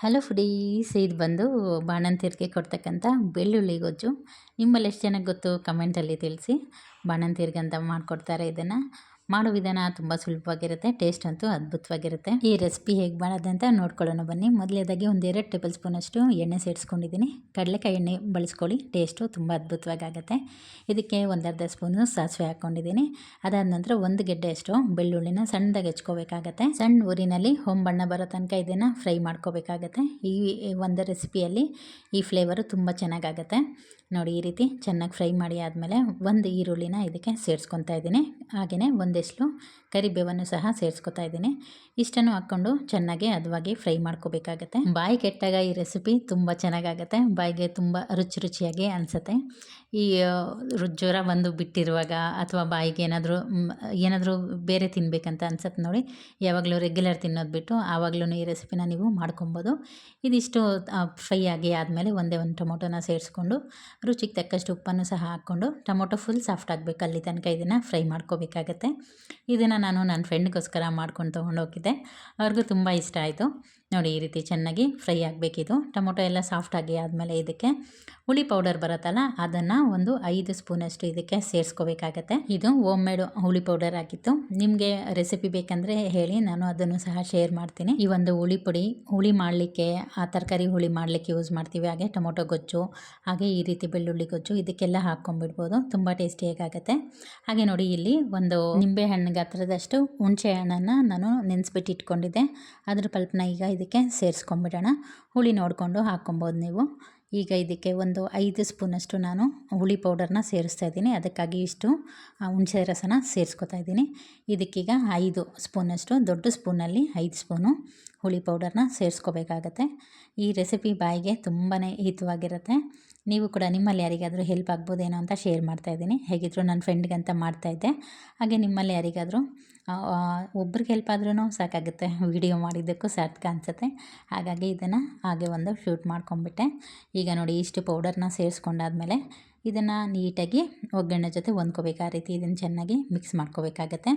Hello foodies, ಇದು ಬಂದು ಬಾಣಂತಿಯರಿಗೆ ಕೊಡ್ತಕ್ಕಂಥ ಬೆಳ್ಳುಳ್ಳಿ ಗೊಜ್ಜು. ನಿಮ್ಮಲ್ಲಿ ಎಷ್ಟು ಜನಕ್ಕೆ ಗೊತ್ತು? ಕಮೆಂಟಲ್ಲಿ ತಿಳಿಸಿ. ಬಾಣಂತಿಯರಿಗೆ ಅಂತ ಮಾಡಿಕೊಡ್ತಾರೆ ಇದನ್ನು. ಮಾಡೋ ವಿಧಾನ ತುಂಬ ಸುಲಭವಾಗಿರುತ್ತೆ ಟೇಸ್ಟ್ ಅಂತೂ ಅದ್ಭುತವಾಗಿರುತ್ತೆ. ಈ ರೆಸಿಪಿ ಹೇಗೆ ಮಾಡೋದು ಅಂತ ನೋಡ್ಕೊಳ್ಳೋಣ ಬನ್ನಿ. ಮೊದಲೇದಾಗಿ ಒಂದು ಎರಡು ಟೇಬಲ್ ಸ್ಪೂನಷ್ಟು ಎಣ್ಣೆ ಸೇರಿಸ್ಕೊಂಡಿದ್ದೀನಿ. ಕಡಲೆಕಾಯಿ ಎಣ್ಣೆ ಬಳಸ್ಕೊಳ್ಳಿ ಟೇಸ್ಟು ತುಂಬ ಅದ್ಭುತವಾಗಿ ಆಗುತ್ತೆ ಇದಕ್ಕೆ ಒಂದರ್ಧ ಸ್ಪೂನು ಸಾಸಿವೆ ಹಾಕ್ಕೊಂಡಿದ್ದೀನಿ. ಅದಾದ ನಂತರ ಒಂದು ಗೆಡ್ಡೆಯಷ್ಟು ಬೆಳ್ಳುಳ್ಳಿನ ಸಣ್ಣದಾಗಿ ಹೆಚ್ಕೋಬೇಕಾಗತ್ತೆ. ಸಣ್ಣ ಊರಿನಲ್ಲಿ ಹೊಂಬಣ್ಣ ಬರೋ ತನಕ ಇದನ್ನು ಫ್ರೈ ಮಾಡ್ಕೋಬೇಕಾಗತ್ತೆ. ಈ ಒಂದು ರೆಸಿಪಿಯಲ್ಲಿ ಈ ಫ್ಲೇವರು ತುಂಬ ಚೆನ್ನಾಗಾಗತ್ತೆ. ನೋಡಿ ಈ ರೀತಿ ಚೆನ್ನಾಗಿ ಫ್ರೈ ಮಾಡಿ ಆದಮೇಲೆ ಒಂದು ಈರುಳ್ಳಿನ ಇದಕ್ಕೆ ಸೇರಿಸ್ಕೊತಾ ಇದ್ದೀನಿ. ಹಾಗೆಯೇ ಒಂದಿಷ್ಟು ಕರಿಬೇವನ್ನು ಸಹ ಸೇರಿಸ್ಕೊತಾ ಇದ್ದೀನಿ. ಇಷ್ಟನ್ನು ಹಾಕ್ಕೊಂಡು ಚೆನ್ನಾಗಿ ಅದವಾಗಿ ಫ್ರೈ ಮಾಡ್ಕೋಬೇಕಾಗತ್ತೆ. ಬಾಯಿ ಕೆಟ್ಟಾಗ ಈ ರೆಸಿಪಿ ತುಂಬ ಚೆನ್ನಾಗಾಗತ್ತೆ. ಬಾಯಿಗೆ ತುಂಬ ರುಚಿ ರುಚಿಯಾಗಿ ಅನಿಸುತ್ತೆ. ಈ ಜ್ವರ ಬಂದು ಬಿಟ್ಟಿರುವಾಗ ಅಥವಾ ಬಾಯಿಗೆ ಏನಾದರೂ ಏನಾದರೂ ಬೇರೆ ತಿನ್ನಬೇಕಂತ ಅನ್ಸತ್ತೆ ನೋಡಿ. ಯಾವಾಗಲೂ ರೆಗ್ಯುಲರ್ ತಿನ್ನೋದು ಬಿಟ್ಟು ಆವಾಗಲೂ ಈ ರೆಸಿಪಿನ ನೀವು ಮಾಡ್ಕೊಬೋದು. ಇದಿಷ್ಟು ಫ್ರೈ ಆಗಿ ಆದಮೇಲೆ ಒಂದೇ ಒಂದು ಟೊಮೊಟೊನ ಸೇರಿಸ್ಕೊಂಡು, ರುಚಿಗೆ ತಕ್ಕಷ್ಟು ಉಪ್ಪನ್ನು ಸಹ ಹಾಕ್ಕೊಂಡು, ಟೊಮೊಟೊ ಫುಲ್ ಸಾಫ್ಟ್ ಆಗಬೇಕು. ಅಲ್ಲಿ ತನಕ ಇದನ್ನು ಫ್ರೈ ಮಾಡ್ಕೋಬೇಕಾಗತ್ತೆ. ಇದನ್ನು ನಾನು ನನ್ನ ಫ್ರೆಂಡ್ಗೋಸ್ಕರ ಮಾಡ್ಕೊಂಡು ತೊಗೊಂಡೋಗಿದ್ದೆ. ಅವ್ರಿಗೂ ತುಂಬ ಇಷ್ಟ ಆಯಿತು. ನೋಡಿ ಈ ರೀತಿ ಚೆನ್ನಾಗಿ ಫ್ರೈ ಆಗಬೇಕಿದು. ಟೊಮೊಟೊ ಎಲ್ಲ ಸಾಫ್ಟಾಗಿ ಆದಮೇಲೆ ಇದಕ್ಕೆ ಹುಳಿ ಪೌಡರ್ ಬರುತ್ತಲ್ಲ, ಅದನ್ನು ಒಂದು ಐದು ಸ್ಪೂನಷ್ಟು ಇದಕ್ಕೆ ಸೇರಿಸ್ಕೋಬೇಕಾಗತ್ತೆ. ಇದು ಓಮ್ ಮೇಡ್ ಹುಳಿ ಪೌಡರ್ ಆಗಿತ್ತು. ನಿಮಗೆ ರೆಸಿಪಿ ಬೇಕಂದರೆ ಹೇಳಿ, ನಾನು ಅದನ್ನು ಸಹ ಶೇರ್ ಮಾಡ್ತೀನಿ. ಈ ಒಂದು ಹುಳಿ ಪುಡಿ, ಹುಳಿ ಮಾಡಲಿಕ್ಕೆ, ಆ ತರಕಾರಿ ಹುಳಿ ಮಾಡಲಿಕ್ಕೆ ಯೂಸ್ ಮಾಡ್ತೀವಿ. ಹಾಗೆ ಟೊಮೊಟೊ ಗೊಜ್ಜು, ಹಾಗೆ ಈ ರೀತಿ ಬೆಳ್ಳುಳ್ಳಿ ಗೊಜ್ಜು, ಇದಕ್ಕೆಲ್ಲ ಹಾಕ್ಕೊಂಡ್ಬಿಡ್ಬೋದು. ತುಂಬ ಟೇಸ್ಟಿಯಾಗುತ್ತೆ ಹಾಗೆ ನೋಡಿ ಇಲ್ಲಿ ಒಂದು ನಿಂಬೆ ಹಣ್ಣು ಗಾತ್ರದಷ್ಟು ಹುಣಸೆ ಹಣ್ಣನ್ನು ನಾನು ನೆನೆಸ್ಬಿಟ್ಟು ಇಟ್ಕೊಂಡಿದ್ದೆ ಅದ್ರ ಪಲ್ಪನ ಈಗ ಇದಕ್ಕೆ ಸೇರಿಸ್ಕೊಂಬಿಡೋಣ. ಹುಳಿ ನೋಡಿಕೊಂಡು ಹಾಕ್ಕೊಬೋದು ನೀವು. ಈಗ ಇದಕ್ಕೆ ಒಂದು ಐದು ಸ್ಪೂನಷ್ಟು ನಾನು ಹುಳಿ ಪೌಡರ್ನ ಸೇರಿಸ್ತಾ ಇದ್ದೀನಿ. ಅದಕ್ಕಾಗಿ ಇಷ್ಟು ಹುಣಸೆ ರಸನ ಸೇರಿಸ್ಕೊತಾ ಇದ್ದೀನಿ. ಇದಕ್ಕೀಗ ಐದು ಸ್ಪೂನಷ್ಟು, ದೊಡ್ಡ ಸ್ಪೂನಲ್ಲಿ ಐದು ಸ್ಪೂನು ಹುಳಿ ಪೌಡರ್ನ ಸೇರಿಸ್ಕೋಬೇಕಾಗತ್ತೆ. ಈ ರೆಸಿಪಿ ಬಾಯಿಗೆ ತುಂಬಾ ಹಿತವಾಗಿರುತ್ತೆ. ನೀವು ಕೂಡ ನಿಮ್ಮಲ್ಲಿ ಯಾರಿಗಾದರೂ ಹೆಲ್ಪ್ ಆಗ್ಬೋದೇನೋ ಅಂತ ಶೇರ್ ಮಾಡ್ತಾಯಿದ್ದೀನಿ ಹೇಗಿದ್ದರೂ ನನ್ನ ಫ್ರೆಂಡ್ಗಂತ ಮಾಡ್ತಾಯಿದ್ದೆ ಹಾಗೆ ನಿಮ್ಮಲ್ಲಿ ಯಾರಿಗಾದರೂ ಒಬ್ರಿಗೆ ಹೆಲ್ಪ್ ಆದ್ರೂ ಸಾಕಾಗುತ್ತೆ. ವಿಡಿಯೋ ಮಾಡಿದ್ದಕ್ಕೂ ಸಾರ್ಥಕ ಅನಿಸುತ್ತೆ. ಹಾಗಾಗಿ ಇದನ್ನು ಹಾಗೆ ಒಂದು ಶೂಟ್ ಮಾಡ್ಕೊಂಬಿಟ್ಟೆ ಈಗ ನೋಡಿ ಇಷ್ಟು ಪೌಡರ್ನ ಸೇರಿಸ್ಕೊಂಡಾದ್ಮೇಲೆ ಇದನ್ನು ನೀಟಾಗಿ ಒಗ್ಗರಣೆ ಜೊತೆ ಹೊಂದ್ಕೋಬೇಕು. ಆ ರೀತಿ ಇದನ್ನು ಚೆನ್ನಾಗಿ ಮಿಕ್ಸ್ ಮಾಡ್ಕೋಬೇಕಾಗತ್ತೆ.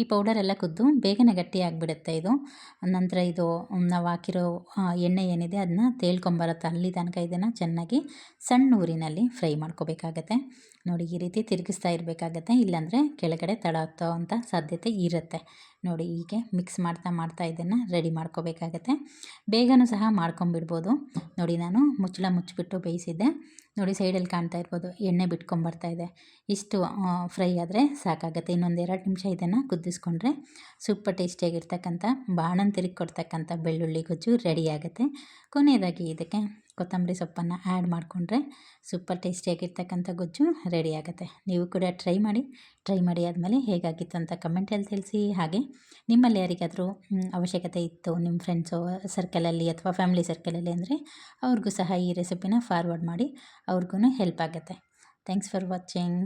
ಈ ಪೌಡರ್ ಎಲ್ಲ ಕುದ್ದು ಬೇಗನೆ ಗಟ್ಟಿ ಆಗಿಬಿಡುತ್ತೆ ಇದು. ನಂತರ ಇದು ನಾವು ಹಾಕಿರೋ ಎಣ್ಣೆ ಏನಿದೆ ಅದನ್ನ ತೇಳ್ಕೊಂಬರುತ್ತೆ. ಅಲ್ಲಿ ತನಕ ಇದನ್ನು ಚೆನ್ನಾಗಿ ಸಣ್ಣ ಊರಿನಲ್ಲಿ ಫ್ರೈ ಮಾಡ್ಕೋಬೇಕಾಗತ್ತೆ. ನೋಡಿ ಈ ರೀತಿ ತಿರುಗಿಸ್ತಾ ಇರಬೇಕಾಗತ್ತೆ. ಇಲ್ಲಾಂದರೆ ಕೆಳಗಡೆ ತಡ ಅಂಥ ಸಾಧ್ಯತೆ ಇರುತ್ತೆ. ನೋಡಿ ಹೀಗೆ ಮಿಕ್ಸ್ ಮಾಡ್ತಾ ಮಾಡ್ತಾ ಇದನ್ನು ರೆಡಿ ಮಾಡ್ಕೋಬೇಕಾಗತ್ತೆ. ಬೇಗನೂ ಸಹ ಮಾಡ್ಕೊಂಬಿಡ್ಬೋದು. ನೋಡಿ ನಾನು ಮುಚ್ಚಳ ಮುಚ್ಚಿಬಿಟ್ಟು ಬೇಯಿಸಿದ್ದೆ. ನೋಡಿ ಸೈಡಲ್ಲಿ ಕಾಣ್ತಾ ಇರ್ಬೋದು, ಎಣ್ಣೆ ಬಿಟ್ಕೊಂಬರ್ತಾ ಇದೆ. ಇಷ್ಟು ಫ್ರೈ ಆದರೆ ಸಾಕಾಗುತ್ತೆ. ಇನ್ನೊಂದು ಎರಡು ನಿಮಿಷ ಇದನ್ನು ಕುದಿಸ್ಕೊಂಡ್ರೆ ಸೂಪರ್ ಟೇಸ್ಟಿಯಾಗಿರ್ತಕ್ಕಂಥ ಬಾಣಂತಿರಿಗೆ ಕೊಡ್ತಕ್ಕಂಥ ಬೆಳ್ಳುಳ್ಳಿ ಗೊಜ್ಜು ರೆಡಿ ಆಗುತ್ತೆ. ಕೊನೆಯದಾಗಿ ಇದಕ್ಕೆ ಕೊತ್ತಂಬರಿ ಸೊಪ್ಪನ್ನು ಆ್ಯಡ್ ಮಾಡಿಕೊಂಡ್ರೆ ಸೂಪರ್ ಟೇಸ್ಟಿಯಾಗಿರ್ತಕ್ಕಂಥ ಗೊಜ್ಜು ರೆಡಿ ಆಗುತ್ತೆ. ನೀವು ಕೂಡ ಟ್ರೈ ಮಾಡಿ ಟ್ರೈ ಮಾಡಿ ಆದಮೇಲೆ ಹೇಗಾಗಿತ್ತು ಅಂತ ಕಮೆಂಟಲ್ಲಿ ತಿಳಿಸಿ. ಹಾಗೆ ನಿಮ್ಮಲ್ಲಿ ಯಾರಿಗಾದರೂ ಅವಶ್ಯಕತೆ ಇತ್ತು ನಿಮ್ಮ ಫ್ರೆಂಡ್ಸು ಸರ್ಕಲಲ್ಲಿ ಅಥವಾ ಫ್ಯಾಮಿಲಿ ಸರ್ಕಲಲ್ಲಿ ಅಂದರೆ ಅವ್ರಿಗೂ ಸಹ ಈ ರೆಸಿಪಿನ ಫಾರ್ವರ್ಡ್ ಮಾಡಿ ಅವ್ರಿಗೂ ಹೆಲ್ಪ್ ಆಗುತ್ತೆ. Thanks for watching